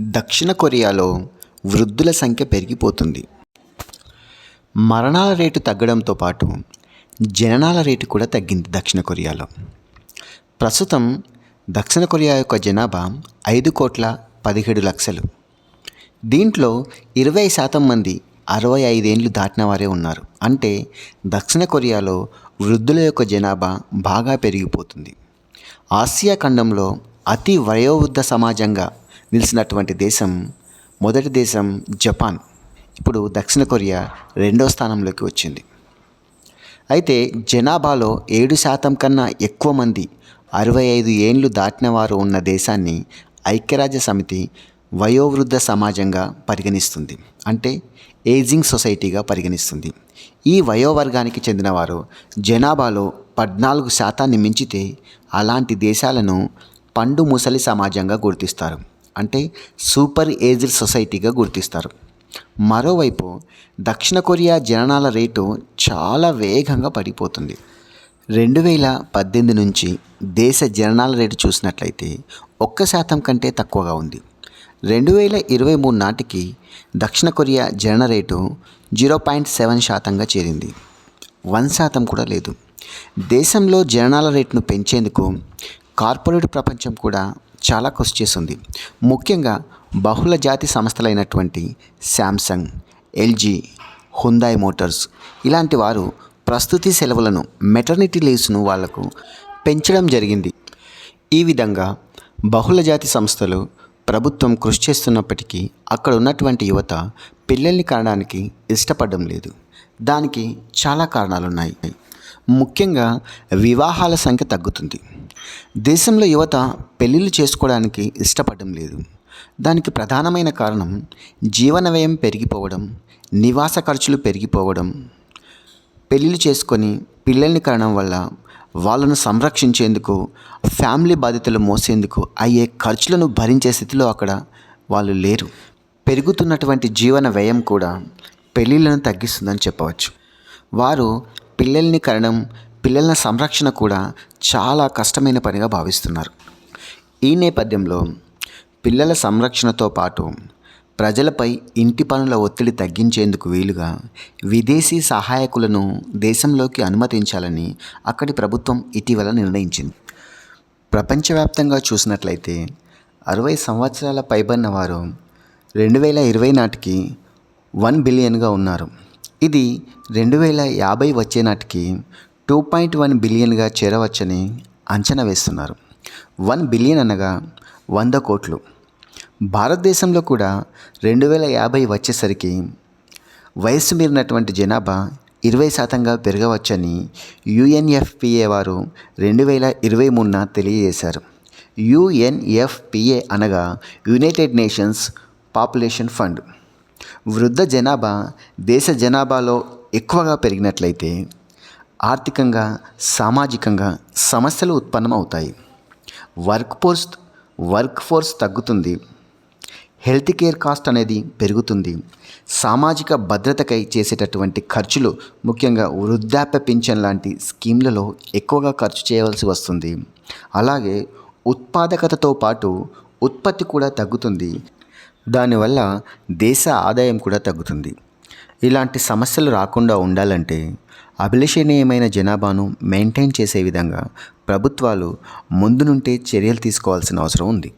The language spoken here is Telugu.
దక్షిణ కొరియాలో వృద్ధుల సంఖ్య పెరిగిపోతుంది. మరణాల రేటు తగ్గడంతో పాటు జననాల రేటు కూడా తగ్గింది దక్షిణ కొరియాలో. ప్రస్తుతం దక్షిణ కొరియా యొక్క జనాభా ఐదు కోట్ల పదిహేడు లక్షలు. దీంట్లో ఇరవై శాతం మంది అరవై ఐదేండ్లు దాటిన వారే ఉన్నారు. అంటే దక్షిణ కొరియాలో వృద్ధుల యొక్క జనాభా బాగా పెరిగిపోతుంది. ఆసియా ఖండంలో అతి వయోవృద్ధ సమాజంగా నిలిచినటువంటి దేశం మొదటి దేశం జపాన్. ఇప్పుడు దక్షిణ కొరియా రెండో స్థానంలోకి వచ్చింది. అయితే జనాభాలో ఏడు శాతం కన్నా ఎక్కువ మంది అరవై ఐదు ఏండ్లు దాటిన వారు ఉన్న దేశాన్ని ఐక్యరాజ్య సమితి వయోవృద్ధ సమాజంగా పరిగణిస్తుంది. అంటే ఏజింగ్ సొసైటీగా పరిగణిస్తుంది. ఈ వయోవర్గానికి చెందినవారు జనాభాలో పద్నాలుగు శాతాన్ని మించితే అలాంటి దేశాలను పండు ముసలి సమాజంగా గుర్తిస్తారు. అంటే సూపర్ ఏజ్డ్ సొసైటీగా గుర్తిస్తారు. మరోవైపు దక్షిణ కొరియా జననాల రేటు చాలా వేగంగా పడిపోతుంది. రెండు వేల పద్దెనిమిది నుంచి దేశ జననాల రేటు చూసినట్లయితే ఒక్క శాతం కంటే తక్కువగా ఉంది. రెండు వేల ఇరవై మూడు నాటికి దక్షిణ కొరియా జనన రేటు జీరో పాయింట్ సెవెన్ శాతంగా చేరింది. వన్ శాతం కూడా లేదు. దేశంలో జననాల రేటును పెంచేందుకు కార్పొరేట్ ప్రపంచం కూడా చాలా కృషి చేస్తుంది. ముఖ్యంగా బహుళ జాతి సంస్థలైనటువంటి శాంసంగ్ ఎల్జీ హుందాయ్ మోటార్స్ ఇలాంటి వారు ప్రస్తుతి సెలవులను మెటర్నిటీ లీవ్స్ను వాళ్ళకు పెంచడం జరిగింది. ఈ విధంగా బహుళ జాతి సంస్థలు ప్రభుత్వం కృషి చేస్తున్నప్పటికీ అక్కడ ఉన్నటువంటి యువత పిల్లల్ని కనడానికి ఇష్టపడడం లేదు. దానికి చాలా కారణాలున్నాయి. ముఖ్యంగా వివాహాల సంఖ్య తగ్గుతుంది. దేశంలో యువత పెళ్ళిళ్ళు చేసుకోవడానికి ఇష్టపడడం లేదు. దానికి ప్రధానమైన కారణం జీవన వ్యయం పెరిగిపోవడం నివాస ఖర్చులు పెరిగిపోవడం. పెళ్ళిళ్ళు చేసుకొని పిల్లల్ని కనడం వల్ల వాళ్ళను సంరక్షించేందుకు ఫ్యామిలీ బాధ్యతలు మోసేందుకు అయ్యే ఖర్చులను భరించే స్థితిలో అక్కడ వాళ్ళు లేరు. పెరుగుతున్నటువంటి జీవన వ్యయం కూడా పెళ్ళిళ్ళను తగ్గిస్తుందని చెప్పవచ్చు. వారు పిల్లల్ని కనడం పిల్లల సంరక్షణ కూడా చాలా కష్టమైన పనిగా భావిస్తున్నారు. ఈ నేపథ్యంలో పిల్లల సంరక్షణతో పాటు ప్రజలపై ఇంటి పనుల ఒత్తిడి తగ్గించేందుకు వీలుగా విదేశీ సహాయకులను దేశంలోకి అనుమతించాలని అక్కడి ప్రభుత్వం ఇటీవల నిర్ణయించింది. ప్రపంచవ్యాప్తంగా చూసినట్లయితే అరవై సంవత్సరాల పైబడిన వారు రెండు వేల ఇరవై నాటికి వన్ బిలియన్గా ఉన్నారు. ఇది రెండు వేల యాభై వచ్చే నాటికి టూ పాయింట్ వన్ బిలియన్గా చేరవచ్చని అంచనా వేస్తున్నారు. వన్ బిలియన్ అనగా వంద కోట్లు. భారతదేశంలో కూడా రెండు వేల యాభై వచ్చేసరికి వయస్సు మీరినటువంటి జనాభా ఇరవై శాతంగా పెరగవచ్చని యుఎన్ఎఫ్పిఏ వారు రెండు వేల ఇరవై మూడున తెలియజేశారు. యుఎన్ఎఫ్పిఏ అనగా యునైటెడ్ నేషన్స్ పాపులేషన్ ఫండ్. వృద్ధ జనాభా దేశ జనాభాలో ఎక్కువగా పెరిగినట్లయితే ఆర్థికంగా సామాజికంగా సమస్యలు ఉత్పన్నమవుతాయి. వర్క్ ఫోర్స్ వర్క్ ఫోర్స్ తగ్గుతుంది. హెల్త్ కేర్ కాస్ట్ అనేది పెరుగుతుంది. సామాజిక భద్రతకై చేసేటటువంటి ఖర్చులు ముఖ్యంగా వృద్ధాప్య పింఛన్ లాంటి స్కీమ్లలో ఎక్కువగా ఖర్చు చేయవలసి వస్తుంది. అలాగే ఉత్పాదకతతో పాటు ఉత్పత్తి కూడా తగ్గుతుంది. దానివల్ల దేశ ఆదాయం కూడా తగ్గుతుంది. ఇలాంటి సమస్యలు రాకుండా ఉండాలంటే అభిలషణీయమైన జనాభాను మెయింటైన్ చేసే విధంగా ప్రభుత్వాలు ముందు నుండే చర్యలు తీసుకోవాల్సిన అవసరం ఉంది.